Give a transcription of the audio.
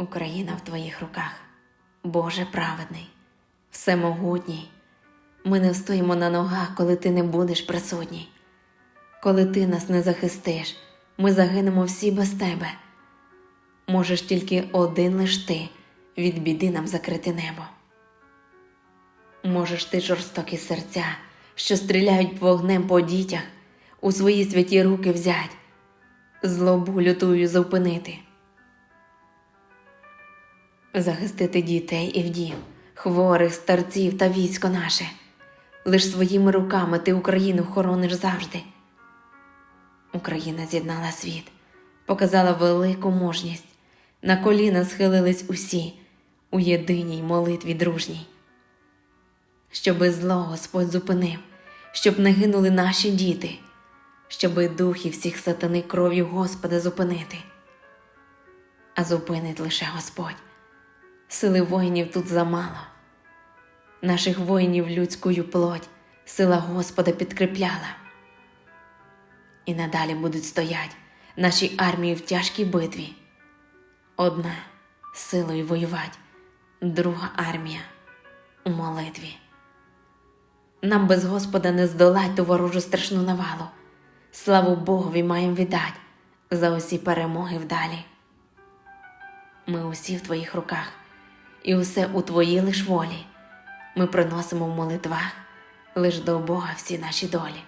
Україна в твоїх руках, Боже праведний, всемогутній. Ми не встоїмо на ногах, коли ти не будеш присутній. Коли ти нас не захистиш, ми загинемо всі без тебе. Можеш тільки один лиш ти від біди нам закрити небо. Можеш ти жорстокі серця, що стріляють вогнем по дітях, у свої святі руки взять, злобу лютую зупинити, захистити дітей і вдів, хворих, старців та військо наше. Лиш своїми руками ти Україну хорониш завжди. Україна з'єднала світ, показала велику мужність. На коліна схилились усі у єдиній молитві дружній. Щоби зло Господь зупинив, щоб не гинули наші діти, щоби духи всіх сатани кров'ю Господа зупинити. А зупинить лише Господь. Сили воїнів тут замало. Наших воїнів людською плоть сила Господа підкріпляла. І надалі будуть стоять наші армії в тяжкій битві. Одна силою воювать, друга армія у молитві. Нам без Господа не здолать ту ворожу страшну навалу. Славу Богові маєм віддать за усі перемоги вдалі. Ми усі в твоїх руках, і усе у твоїй лиш волі. Ми приносимо в молитвах лиш до Бога всі наші долі.